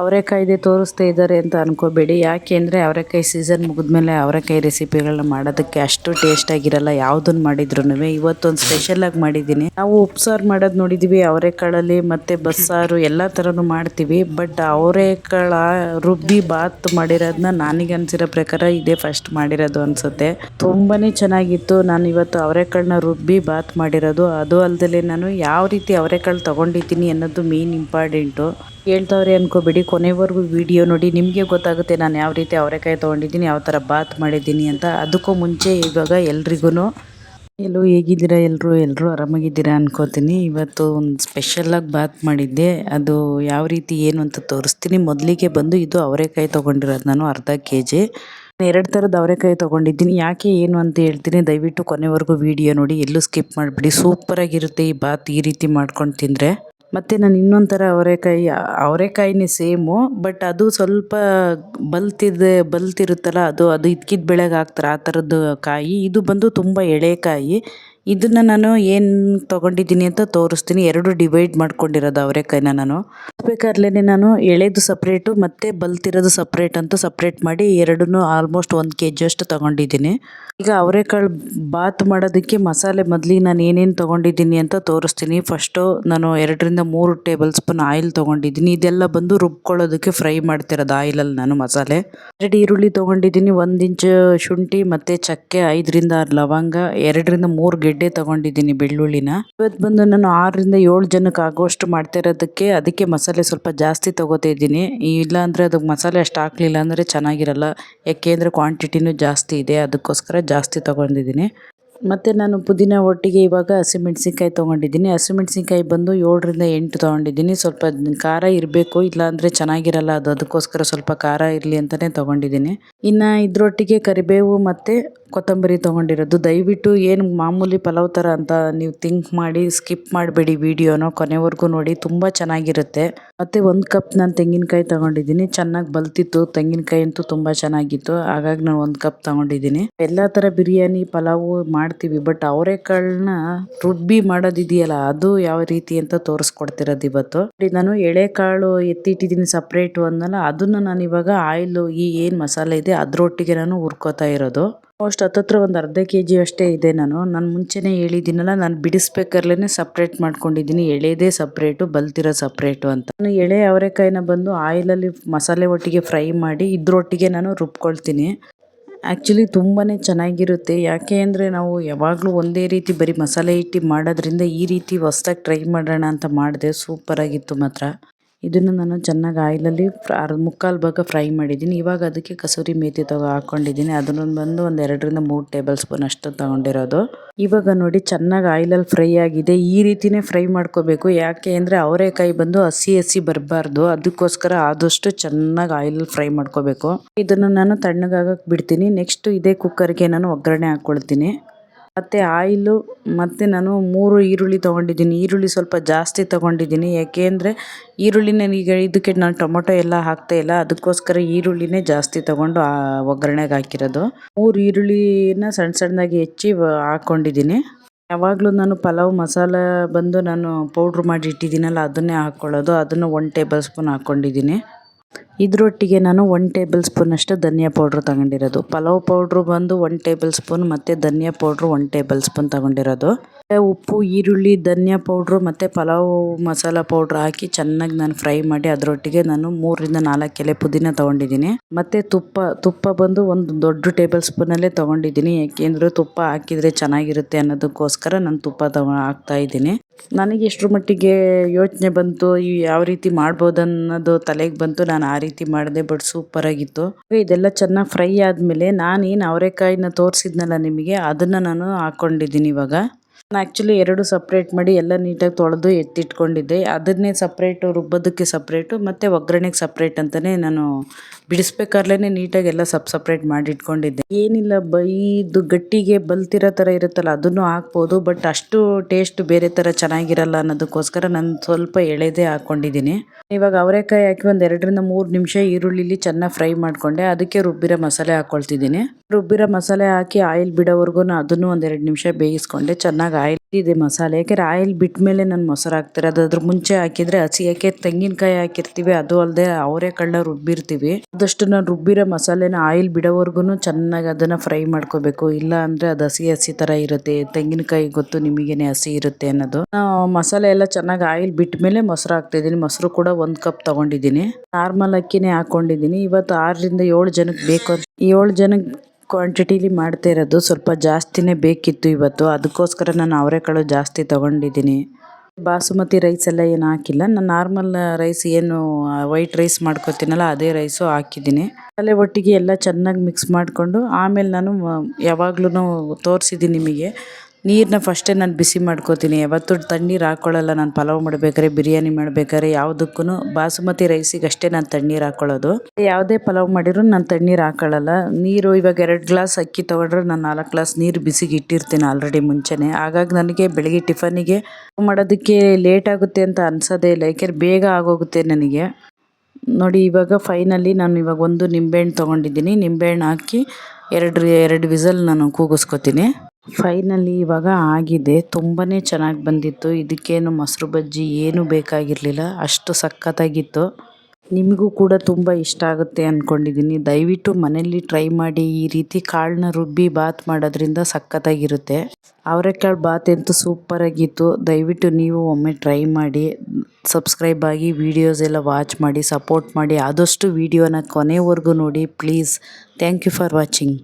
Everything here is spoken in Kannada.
ಅವರೆಕಾಯ್ದೆ ತೋರಿಸ್ತಾ ಇದ್ದಾರೆ ಅಂತ ಅನ್ಕೋಬೇಡಿ. ಯಾಕೆ ಅಂದರೆ ಅವರೆಕಾಯಿ ಸೀಸನ್ ಮುಗಿದ್ಮೇಲೆ ಅವರೆಕಾಯಿ ರೆಸಿಪಿಗಳನ್ನ ಮಾಡೋದಕ್ಕೆ ಅಷ್ಟು ಟೇಸ್ಟ್ ಆಗಿರಲ್ಲ. ಯಾವುದನ್ನು ಮಾಡಿದ್ರು ಇವತ್ತೊಂದು ಸ್ಪೆಷಲ್ ಆಗಿ ಮಾಡಿದ್ದೀನಿ. ನಾವು ಉಪ್ಸಾರು ಮಾಡೋದು ನೋಡಿದ್ದೀವಿ ಅವರೆಕಾಳಲ್ಲಿ ಮತ್ತು ಬಸ್ಸಾರು, ಎಲ್ಲ ಥರನೂ ಮಾಡ್ತೀವಿ. ಬಟ್ ಅವರೆಕಾಳ ರುಬ್ಬಿ ಬಾತ್ ಮಾಡಿರೋದನ್ನ ನನಗೆ ಅನ್ಸಿರೋ ಪ್ರಕಾರ ಇದೇ ಫಸ್ಟ್ ಮಾಡಿರೋದು ಅನಿಸುತ್ತೆ. ತುಂಬಾ ಚೆನ್ನಾಗಿತ್ತು. ನಾನು ಇವತ್ತು ಅವರೆಕಾಳನ್ನ ರುಬ್ಬಿ ಬಾತ್ ಮಾಡಿರೋದು. ಅದು ಅಲ್ಲದೆ ನಾನು ಯಾವ ರೀತಿ ಅವರೆಕಾಳು ತೊಗೊಂಡಿದ್ದೀನಿ ಅನ್ನೋದು ಮೇನ್ ಇಂಪಾರ್ಟೆಂಟು ಹೇಳ್ತವ್ರೆ ಅನ್ಕೋಬೇಡಿ. ಕೊನೆವರೆಗೂ ವಿಡಿಯೋ ನೋಡಿ, ನಿಮಗೆ ಗೊತ್ತಾಗುತ್ತೆ ನಾನು ಯಾವ ರೀತಿ ಅವರೆಕಾಯಿ ತೊಗೊಂಡಿದ್ದೀನಿ, ಯಾವ ಥರ ಬಾತ್ ಮಾಡಿದ್ದೀನಿ ಅಂತ. ಅದಕ್ಕೂ ಮುಂಚೆ ಇವಾಗ ಎಲ್ರಿಗೂ ಎಲ್ಲೋ ಹೇಗಿದ್ದೀರಾ ಎಲ್ಲರೂ ಎಲ್ಲರೂ ಆರಾಮಾಗಿದ್ದೀರಾ? ಅನ್ಕೋತೀನಿ. ಇವತ್ತು ಒಂದು ಸ್ಪೆಷಲಾಗಿ ಬಾತ್ ಮಾಡಿದ್ದೆ. ಅದು ಯಾವ ರೀತಿ, ಏನು ಅಂತ ತೋರಿಸ್ತೀನಿ. ಮೊದಲಿಗೆ ಬಂದು ಇದು ಅವರೆಕಾಯಿ ತೊಗೊಂಡಿರೋದು, ನಾನು ಅರ್ಧ ಕೆ ಜಿ ಎರಡು ಥರದ ಅವರೆಕಾಯಿ ತೊಗೊಂಡಿದ್ದೀನಿ. ಯಾಕೆ, ಏನು ಅಂತ ಹೇಳ್ತೀನಿ. ದಯವಿಟ್ಟು ಕೊನೆವರೆಗೂ ವಿಡಿಯೋ ನೋಡಿ, ಎಲ್ಲೂ ಸ್ಕಿಪ್ ಮಾಡಿಬಿಡಿ. ಸೂಪರಾಗಿರುತ್ತೆ ಈ ಬಾತ್ ಈ ರೀತಿ ಮಾಡ್ಕೊಂಡು ತಿಂದರೆ. ಮತ್ತು ನಾನು ಇನ್ನೊಂಥರ ಥರ ಅವರೆಕಾಯಿ, ಅವರೆಕಾಯಿನೇ ಸೇಮು ಬಟ್ ಅದು ಸ್ವಲ್ಪ ಬಲ್ತಿದೆ, ಬಲ್ತಿರುತ್ತಲ್ಲ, ಅದು ಅದು ಇದ್ಕಿದ್ದ ಬೆಳೆಗೆ ಹಾಕ್ತಾರೆ, ಆ ಥರದ್ದು ಕಾಯಿ. ಇದು ಬಂದು ತುಂಬ ಎಳೆಕಾಯಿ. ಇದನ್ನು ನಾನು ಏನು ತೊಗೊಂಡಿದ್ದೀನಿ ಅಂತ ತೋರಿಸ್ತೀನಿ. ಎರಡು ಡಿವೈಡ್ ಮಾಡ್ಕೊಂಡಿರೋದು ಅವರೆಕಾಯಿನ ನಾನು. ಬೇಕಾದ್ಲೇ ನಾನು ಎಳೆದು ಸಪ್ರೇಟು ಮತ್ತು ಬಲ್ತಿರೋದು ಸಪ್ರೇಟ್ ಅಂತ ಸಪ್ರೇಟ್ ಮಾಡಿ ಎರಡನ್ನೂ ಆಲ್ಮೋಸ್ಟ್ ಒಂದು ಕೆ ಜಿಯಷ್ಟು ತೊಗೊಂಡಿದ್ದೀನಿ. ಈಗ ಅವರೆಕಾಳು ಬಾತ್ ಮಾಡೋದಕ್ಕೆ ಮಸಾಲೆ ಮೊದಲಿಗೆ ನಾನು ಏನೇನು ತೊಗೊಂಡಿದ್ದೀನಿ ಅಂತ ತೋರಿಸ್ತೀನಿ. ಫಸ್ಟು ನಾನು ಎರಡರಿಂದ ಮೂರು ಟೇಬಲ್ ಸ್ಪೂನ್ ಆಯಿಲ್ ತೊಗೊಂಡಿದ್ದೀನಿ. ಇದೆಲ್ಲ ಬಂದು ರುಬ್ಕೊಳ್ಳೋದಕ್ಕೆ ಫ್ರೈ ಮಾಡ್ತಿರೋದು ಆಯಿಲಲ್ಲಿ ನಾನು ಮಸಾಲೆ. ಎರಡು ಈರುಳ್ಳಿ ತೊಗೊಂಡಿದ್ದೀನಿ. ಒಂದು ಇಂಚು ಶುಂಠಿ ಮತ್ತು ಚಕ್ಕೆ, ಐದರಿಂದ ಆರು ಲವಂಗ, ಎರಡರಿಂದ ಮೂರು ಗೆಡ್ಡೆ ತಗೊಂಡಿದ್ದೀನಿ ಬೆಳ್ಳುಳ್ಳಿನ. ಇವತ್ತು ಬಂದು ನಾನು ಆರರಿಂದ ಏಳು ಜನಕ್ಕೆ ಆಗೋಷ್ಟು ಮಾಡ್ತಾ ಇರೋದಕ್ಕೆ ಅದಕ್ಕೆ ಮಸಾಲೆ ಸ್ವಲ್ಪ ಜಾಸ್ತಿ ತೊಗೋತಾ ಇದ್ದೀನಿ. ಇಲ್ಲ ಅಂದರೆ ಅದಕ್ಕೆ ಮಸಾಲೆ ಅಷ್ಟು ಹಾಕ್ಲಿಲ್ಲ ಅಂದರೆ ಚೆನ್ನಾಗಿರಲ್ಲ. ಯಾಕೆಂದರೆ ಕ್ವಾಂಟಿಟಿನೂ ಜಾಸ್ತಿ ಇದೆ, ಅದಕ್ಕೋಸ್ಕರ ಜಾಸ್ತಿ ತೊಗೊಂಡಿದ್ದೀನಿ. ಮತ್ತು ನಾನು ಪುದೀನ ಒಟ್ಟಿಗೆ ಇವಾಗ ಹಸಿಮೆಣ್ಸಿನ್ಕಾಯಿ ತೊಗೊಂಡಿದ್ದೀನಿ. ಹಸಿಮೆಣ್ಸಿನ್ಕಾಯಿ ಬಂದು ಏಳರಿಂದ ಎಂಟು ತೊಗೊಂಡಿದ್ದೀನಿ. ಸ್ವಲ್ಪ ಖಾರ ಇರಬೇಕು, ಇಲ್ಲಾಂದರೆ ಚೆನ್ನಾಗಿರಲ್ಲ, ಅದು ಅದಕ್ಕೋಸ್ಕರ ಸ್ವಲ್ಪ ಖಾರ ಇರಲಿ ಅಂತಲೇ ತೊಗೊಂಡಿದ್ದೀನಿ. ಇನ್ನು ಇದರೊಟ್ಟಿಗೆ ಕರಿಬೇವು ಮತ್ತು ಕೊತ್ತಂಬರಿ ತೊಗೊಂಡಿರೋದು. ದಯವಿಟ್ಟು ಏನು ಮಾಮೂಲಿ ಪಲಾವ್ ಥರ ಅಂತ ನೀವು ಥಿಂಕ್ ಮಾಡಿ ಸ್ಕಿಪ್ ಮಾಡಬೇಡಿ ವಿಡಿಯೋನ ಕೊನೆವರೆಗೂ ನೋಡಿ. ತುಂಬ ಚೆನ್ನಾಗಿರುತ್ತೆ. ಮತ್ತು ಒಂದು ಕಪ್ ನಾನು ತೆಂಗಿನಕಾಯಿ ತೊಗೊಂಡಿದ್ದೀನಿ. ಚೆನ್ನಾಗಿ ಬಲ್ತಿತ್ತು. ತೆಂಗಿನಕಾಯಿ ಅಂತೂ ತುಂಬ ಚೆನ್ನಾಗಿತ್ತು. ಹಾಗಾಗಿ ನಾನು ಒಂದು ಕಪ್ ತೊಗೊಂಡಿದ್ದೀನಿ. ಎಲ್ಲ ಥರ ಬಿರಿಯಾನಿ, ಪಲಾವು ಮಾಡ್ತೀವಿ. ಬಟ್ ಅವರೆಕಾಳನ್ನ ರುಬ್ಬಿ ಮಾಡೋದಿದೆಯಲ್ಲ, ಅದು ಯಾವ ರೀತಿ ಅಂತ ತೋರಿಸ್ಕೊಡ್ತಿರೋದು ಇವತ್ತು. ನಾನು ಎಳೆಕಾಳು ಎತ್ತಿಟ್ಟಿದ್ದೀನಿ ಸಪ್ರೇಟ್ ಅಂದಲ್ಲ ಅದನ್ನು ನಾನು ಇವಾಗ ಆಯಿಲು ಈ ಏನು ಮಸಾಲೆ ಇದೆ, ಅದರೊಟ್ಟಿಗೆ ನಾನು ಹುರ್ಕೋತಾ ಇರೋದು. ಆಲ್ಮೋಸ್ಟ್ ಹತ್ತತ್ರ ಒಂದು ಅರ್ಧ ಕೆ ಜಿ ಅಷ್ಟೇ ಇದೆ ನಾನು. ನಾನು ಮುಂಚೆನೇ ಹೇಳಿದ್ದೀನಲ್ಲ, ನಾನು ಬಿಡಿಸ್ಬೇಕಾರ್ಲೇ ಸಪ್ರೇಟ್ ಮಾಡ್ಕೊಂಡಿದ್ದೀನಿ. ಎಳೆದೇ ಸಪ್ರೇಟು ಬಲ್ತಿರೋ ಸಪ್ರೇಟು ಅಂತ. ನಾನು ಎಳೆ ಅವರೆಕಾಯಿನ ಬಂದು ಆಯಿಲಲ್ಲಿ ಮಸಾಲೆ ಒಟ್ಟಿಗೆ ಫ್ರೈ ಮಾಡಿ ಇದ್ರೊಟ್ಟಿಗೆ ನಾನು ರುಬ್ಕೊಳ್ತೀನಿ. ಆ್ಯಕ್ಚುಲಿ ತುಂಬಾ ಚೆನ್ನಾಗಿರುತ್ತೆ. ಯಾಕೆ ಅಂದರೆ ನಾವು ಯಾವಾಗಲೂ ಒಂದೇ ರೀತಿ ಬರೀ ಮಸಾಲೆ ಇಟ್ಟು ಮಾಡೋದ್ರಿಂದ ಈ ರೀತಿ ಹೊಸ್ದಾಗಿ ಟ್ರೈ ಮಾಡೋಣ ಅಂತ ಮಾಡಿದೆ. ಸೂಪರಾಗಿತ್ತು ಮಾತ್ರ. ಇದನ್ನು ನಾನು ಚೆನ್ನಾಗಿ ಆಯಿಲಲ್ಲಿ ಮುಕ್ಕಾಲು ಭಾಗ ಫ್ರೈ ಮಾಡಿದ್ದೀನಿ. ಇವಾಗ ಅದಕ್ಕೆ ಕಸೂರಿ ಮೇಥಿ ತಗೋ ಹಾಕ್ಕೊಂಡಿದ್ದೀನಿ ಅದನ್ನು ಬಂದು ಒಂದು ಎರಡರಿಂದ ಮೂರು ಟೇಬಲ್ ಸ್ಪೂನ್ ಅಷ್ಟು ತೊಗೊಂಡಿರೋದು. ಇವಾಗ ನೋಡಿ ಚೆನ್ನಾಗಿ ಆಯಿಲಲ್ಲಿ ಫ್ರೈ ಆಗಿದೆ. ಈ ರೀತಿನೇ ಫ್ರೈ ಮಾಡ್ಕೋಬೇಕು. ಯಾಕೆ ಅಂದರೆ ಅವರೆಕಾಯಿ ಬಂದು ಹಸಿ ಹಸಿ ಬರಬಾರ್ದು. ಅದಕ್ಕೋಸ್ಕರ ಆದಷ್ಟು ಚೆನ್ನಾಗಿ ಆಯಿಲಲ್ಲಿ ಫ್ರೈ ಮಾಡ್ಕೋಬೇಕು. ಇದನ್ನು ನಾನು ತಣ್ಣಗಾಗಕ್ಕೆ ಬಿಡ್ತೀನಿ. ನೆಕ್ಸ್ಟ್ ಇದೇ ಕುಕ್ಕರ್ಗೆ ನಾನು ಒಗ್ಗರಣೆ ಹಾಕ್ಕೊಳ್ತೀನಿ. ಮತ್ತು ಆಯಿಲು, ಮತ್ತು ನಾನು ಮೂರು ಈರುಳ್ಳಿ ತೊಗೊಂಡಿದ್ದೀನಿ. ಈರುಳ್ಳಿ ಸ್ವಲ್ಪ ಜಾಸ್ತಿ ತೊಗೊಂಡಿದ್ದೀನಿ. ಯಾಕೆ ಅಂದರೆ ಈರುಳ್ಳಿ ಈಗ ಇದಕ್ಕೆ ನಾನು ಟೊಮೊಟೊ ಎಲ್ಲ ಹಾಕ್ತಾಯಿಲ್ಲ ಅದಕ್ಕೋಸ್ಕರ ಈರುಳ್ಳಿನೇ ಜಾಸ್ತಿ ತೊಗೊಂಡು ಒಗ್ಗರಣೆಗೆ ಹಾಕಿರೋದು. ಮೂರು ಈರುಳ್ಳಿನ ಸಣ್ಣ ಸಣ್ಣದಾಗಿ ಹೆಚ್ಚಿ ಹಾಕ್ಕೊಂಡಿದ್ದೀನಿ ಯಾವಾಗಲೂ ನಾನು ಪಲಾವ್ ಮಸಾಲ ಬಂದು ನಾನು ಪೌಡ್ರ್ ಮಾಡಿ ಇಟ್ಟಿದ್ದೀನಲ್ಲ, ಅದನ್ನೇ ಹಾಕ್ಕೊಳ್ಳೋದು ಅದನ್ನು ಒನ್ ಟೇಬಲ್ ಸ್ಪೂನ್ ಹಾಕ್ಕೊಂಡಿದ್ದೀನಿ ಇದರೊಟ್ಟಿಗೆ ನಾನು ಒನ್ ಟೇಬಲ್ ಸ್ಪೂನಷ್ಟು ಧನಿಯಾ ಪೌಡ್ರ್ ತಗೊಂಡಿರೋದು. ಪಲಾವ್ ಪೌಡ್ರು ಬಂದು ಒನ್ ಟೇಬಲ್ ಸ್ಪೂನ್ ಮತ್ತು ಧನಿಯಾ ಪೌಡ್ರು ಒನ್ ಟೇಬಲ್ ಸ್ಪೂನ್ ತಗೊಂಡಿರೋದು. ಉಪ್ಪು, ಈರುಳ್ಳಿ, ಧನಿಯಾ ಪೌಡ್ರು ಮತ್ತು ಪಲಾವ್ ಮಸಾಲ ಪೌಡ್ರ್ ಹಾಕಿ ಚೆನ್ನಾಗಿ ನಾನು ಫ್ರೈ ಮಾಡಿ ಅದರೊಟ್ಟಿಗೆ ನಾನು ಮೂರರಿಂದ ನಾಲ್ಕು ಎಲೆ ಪುದೀನ ತೊಗೊಂಡಿದ್ದೀನಿ. ಮತ್ತು ತುಪ್ಪ ತುಪ್ಪ ಬಂದು ಒಂದು ದೊಡ್ಡ ಟೇಬಲ್ ಸ್ಪೂನಲ್ಲೇ ತೊಗೊಂಡಿದ್ದೀನಿ. ಯಾಕೆಂದರೆ ತುಪ್ಪ ಹಾಕಿದರೆ ಚೆನ್ನಾಗಿರುತ್ತೆ ಅನ್ನೋದಕ್ಕೋಸ್ಕರ ನಾನು ತುಪ್ಪ ತಗೊ ಹಾಕ್ತಾಯಿದ್ದೀನಿ ನನಗೆ ಎಷ್ಟರ ಮಟ್ಟಿಗೆ ಯೋಚನೆ ಬಂತು ಯಾವ ರೀತಿ ಮಾಡ್ಬೋದು ಅನ್ನೋದು ತಲೆಗೆ ಬಂತು, ನಾನು ಆ ರೀತಿ ಮಾಡಿದೆ ಬಟ್ ಸೂಪರ್ ಆಗಿತ್ತು. ಇದೆಲ್ಲ ಚೆನ್ನಾಗಿ ಫ್ರೈ ಆದಮೇಲೆ ನಾನೇನು ಅವರೆಕಾಯಿನ ತೋರಿಸಿದ್ನಲ್ಲ ನಿಮಗೆ, ಅದನ್ನು ನಾನು ಹಾಕ್ಕೊಂಡಿದ್ದೀನಿ ಇವಾಗ. ನಾನು ಆ್ಯಕ್ಚುಲಿ ಎರಡು ಸಪ್ರೇಟ್ ಮಾಡಿ ಎಲ್ಲ ನೀಟಾಗಿ ತೊಳೆದು ಎತ್ತಿಟ್ಕೊಂಡಿದ್ದೆ. ಅದನ್ನೇ ಸಪ್ರೇಟು ರುಬ್ಬೋದಕ್ಕೆ ಸಪ್ರೇಟು ಮತ್ತು ಒಗ್ಗರಣೆಗೆ ಸಪ್ರೇಟ್ ಅಂತಲೇ ನಾನು ಬಿಡಿಸ್ಬೇಕಾರ್ಲೇ ನೀಟಾಗಿ ಎಲ್ಲ ಸಪ್ ಸಪ್ರೇಟ್ ಮಾಡಿ ಇಟ್ಕೊಂಡಿದ್ದೆ ಏನಿಲ್ಲ ಬೈದು ಗಟ್ಟಿಗೆ ಬಲ್ತಿರೋ ಥರ ಇರುತ್ತಲ್ಲ ಅದನ್ನು ಹಾಕ್ಬೋದು ಬಟ್ ಅಷ್ಟು ಟೇಸ್ಟ್ ಬೇರೆ ಥರ ಚೆನ್ನಾಗಿರಲ್ಲ ಅನ್ನೋದಕ್ಕೋಸ್ಕರ ನಾನು ಸ್ವಲ್ಪ ಎಳೆದೇ ಹಾಕ್ಕೊಂಡಿದ್ದೀನಿ. ಇವಾಗ ಅವರೆಕಾಯಿ ಹಾಕಿ ಒಂದು ಎರಡರಿಂದ ಮೂರು ನಿಮಿಷ ಈರುಳ್ಳಿಲಿ ಚೆನ್ನಾಗಿ ಫ್ರೈ ಮಾಡಿಕೊಂಡೆ, ಅದಕ್ಕೆ ರುಬ್ಬಿರೋ ಮಸಾಲೆ ಹಾಕ್ಕೊಳ್ತಿದ್ದೀನಿ ರುಬ್ಬಿರೋ ಮಸಾಲೆ ಹಾಕಿ ಆಯಿಲ್ ಬಿಡೋವರೆಗೂ ಅದನ್ನು ಒಂದೆರಡು ನಿಮಿಷ ಬೇಯಿಸ್ಕೊಂಡೆ, ಚೆನ್ನಾಗಿ ಆಯಿಲ್ ಇದೆ ಮಸಾಲೆ. ಯಾಕೆಂದ್ರೆ ಆಯಿಲ್ ಬಿಟ್ಟ ಮೇಲೆ ನಾನು ಮೊಸರು ಹಾಕ್ತಾರೆ ಅದು ಅದ್ರ ಮುಂಚೆ ಹಾಕಿದ್ರೆ ಹಸಿ, ಯಾಕೆ ತೆಂಗಿನಕಾಯಿ ಹಾಕಿರ್ತೀವಿ, ಅದು ಅಲ್ಲದೆ ಅವರೆಕಾಳನ್ನ ರುಬ್ಬಿರ್ತೀವಿ. ಆದಷ್ಟು ನಾನು ರುಬ್ಬಿರೋ ಮಸಾಲೆನ ಆಯಿಲ್ ಬಿಡೋವರೆಗೂ ಚೆನ್ನಾಗಿ ಅದನ್ನು ಫ್ರೈ ಮಾಡ್ಕೋಬೇಕು. ಇಲ್ಲ ಅಂದರೆ ಅದು ಹಸಿ ಹಸಿ ಥರ ಇರುತ್ತೆ. ತೆಂಗಿನಕಾಯಿ ಗೊತ್ತು ನಿಮಗೇನೆ ಹಸಿ ಇರುತ್ತೆ ಅನ್ನೋದು. ಮಸಾಲೆ ಎಲ್ಲ ಚೆನ್ನಾಗಿ ಆಯಿಲ್ ಬಿಟ್ಟ ಮೇಲೆ ಮೊಸರು ಹಾಕ್ತಿದ್ದೀನಿ. ಮೊಸರು ಕೂಡ ಒಂದು ಕಪ್ ತೊಗೊಂಡಿದ್ದೀನಿ. ನಾರ್ಮಲ್ ಅಕ್ಕಿನೇ ಹಾಕ್ಕೊಂಡಿದ್ದೀನಿ ಇವತ್ತು ಆರರಿಂದ ಏಳು ಜನಕ್ಕೆ ಬೇಕು ಏಳು ಜನಕ್ಕೆ ಕ್ವಾಂಟಿಟಿಲಿ ಮಾಡ್ತಾ ಇರೋದು ಸ್ವಲ್ಪ ಜಾಸ್ತಿನೇ ಬೇಕಿತ್ತು ಇವತ್ತು. ಅದಕ್ಕೋಸ್ಕರ ನಾನು ಅವರೆಕಾಳು ಜಾಸ್ತಿ ತೊಗೊಂಡಿದ್ದೀನಿ. ಬಾಸುಮತಿ ರೈಸ್ ಎಲ್ಲ ಏನು ಹಾಕಿಲ್ಲ. ನಾನು ನಾರ್ಮಲ್ ರೈಸ್ ಏನು ವೈಟ್ ರೈಸ್ ಮಾಡ್ಕೊತೀನಲ್ಲ, ಅದೇ ರೈಸು ಹಾಕಿದ್ದೀನಿ. ತಲೆ ಒಟ್ಟಿಗೆ ಎಲ್ಲ ಚೆನ್ನಾಗಿ ಮಿಕ್ಸ್ ಮಾಡಿಕೊಂಡು, ಆಮೇಲೆ ನಾನು ಯಾವಾಗ್ಲೂ ತೋರಿಸಿದ್ದೀನಿ ನಿಮಗೆ. ನೀರನ್ನ ಫಸ್ಟೇ ನಾನು ಬಿಸಿ ಮಾಡ್ಕೋತೀನಿ. ಯಾವತ್ತೂ ತಣ್ಣೀರು ಹಾಕ್ಕೊಳ್ಳಲ್ಲ ನಾನು ಪಲಾವ್ ಮಾಡ್ಬೇಕಾದ್ರೆ ಬಿರಿಯಾನಿ ಮಾಡ್ಬೇಕಾದ್ರೆ ಯಾವುದಕ್ಕೂ ಬಾಸುಮತಿ ರೈಸಿಗೆ ಅಷ್ಟೇ ನಾನು ತಣ್ಣೀರು ಹಾಕ್ಕೊಳ್ಳೋದು ಯಾವುದೇ ಪಲಾವ್ ಮಾಡಿದ್ರು ನಾನು ತಣ್ಣೀರು ಹಾಕ್ಕೊಳ್ಳಲ್ಲ ನೀರು ಇವಾಗ ಎರಡು ಗ್ಲಾಸ್ ಅಕ್ಕಿ ತೊಗೊಂಡ್ರೆ ನಾನು ನಾಲ್ಕು ಗ್ಲಾಸ್ ನೀರು ಬಿಸಿಗೆ ಇಟ್ಟಿರ್ತೀನಿ ಆಲ್ರೆಡಿ ಮುಂಚೆನೆ. ಹಾಗಾಗಿ ನನಗೆ ಬೆಳಗ್ಗೆ ಟಿಫನಿಗೆ ಮಾಡೋದಕ್ಕೆ ಲೇಟ್ ಆಗುತ್ತೆ ಅಂತ ಅನ್ಸೋದೇ ಇಲ್ಲ. ಯಾಕೆಂದ್ರೆ ಬೇಗ ಆಗೋಗುತ್ತೆ ನನಗೆ. ನೋಡಿ, ಇವಾಗ ಫೈನಲಿ ನಾನು ಇವಾಗ ಒಂದು ನಿಂಬೆಹಣ್ಣು ತೊಗೊಂಡಿದ್ದೀನಿ. ನಿಂಬೆಹಣ್ಣು ಹಾಕಿ ಎರಡು ಎರಡು ವಿಸಲ್ ನಾನು ಕೂಗಿಸ್ಕೊತೀನಿ. ಫೈನಲಿ ಇವಾಗ ಆಗಿದೆ. ತುಂಬಾ ಚೆನ್ನಾಗಿ ಬಂದಿತ್ತು. ಇದಕ್ಕೇನು ಮೊಸರು ಬಜ್ಜಿ ಏನೂ ಬೇಕಾಗಿರಲಿಲ್ಲ. ಅಷ್ಟು ಸಖತ್ತಾಗಿತ್ತು. ನಿಮಗೂ ಕೂಡ ತುಂಬ ಇಷ್ಟ ಆಗುತ್ತೆ ಅಂದ್ಕೊಂಡಿದ್ದೀನಿ ದಯವಿಟ್ಟು ಮನೆಯಲ್ಲಿ ಟ್ರೈ ಮಾಡಿ. ಈ ರೀತಿ ಕಾಳನ್ನ ರುಬ್ಬಿ ಬಾತ್ ಮಾಡೋದ್ರಿಂದ ಸಖತ್ತಾಗಿರುತ್ತೆ. ಅವರೆಕಾಳು ಬಾತ್ ಅಂತೂ ಸೂಪರಾಗಿತ್ತು ದಯವಿಟ್ಟು ನೀವು ಒಮ್ಮೆ ಟ್ರೈ ಮಾಡಿ. ಸಬ್ಸ್ಕ್ರೈಬ್ ಆಗಿ ವೀಡಿಯೋಸ್ ಎಲ್ಲ ವಾಚ್ ಮಾಡಿ, ಸಪೋರ್ಟ್ ಮಾಡಿ. ಆದಷ್ಟು ವೀಡಿಯೋನ ಕೊನೆವರೆಗೂ ನೋಡಿ. Please. Thank you for watching.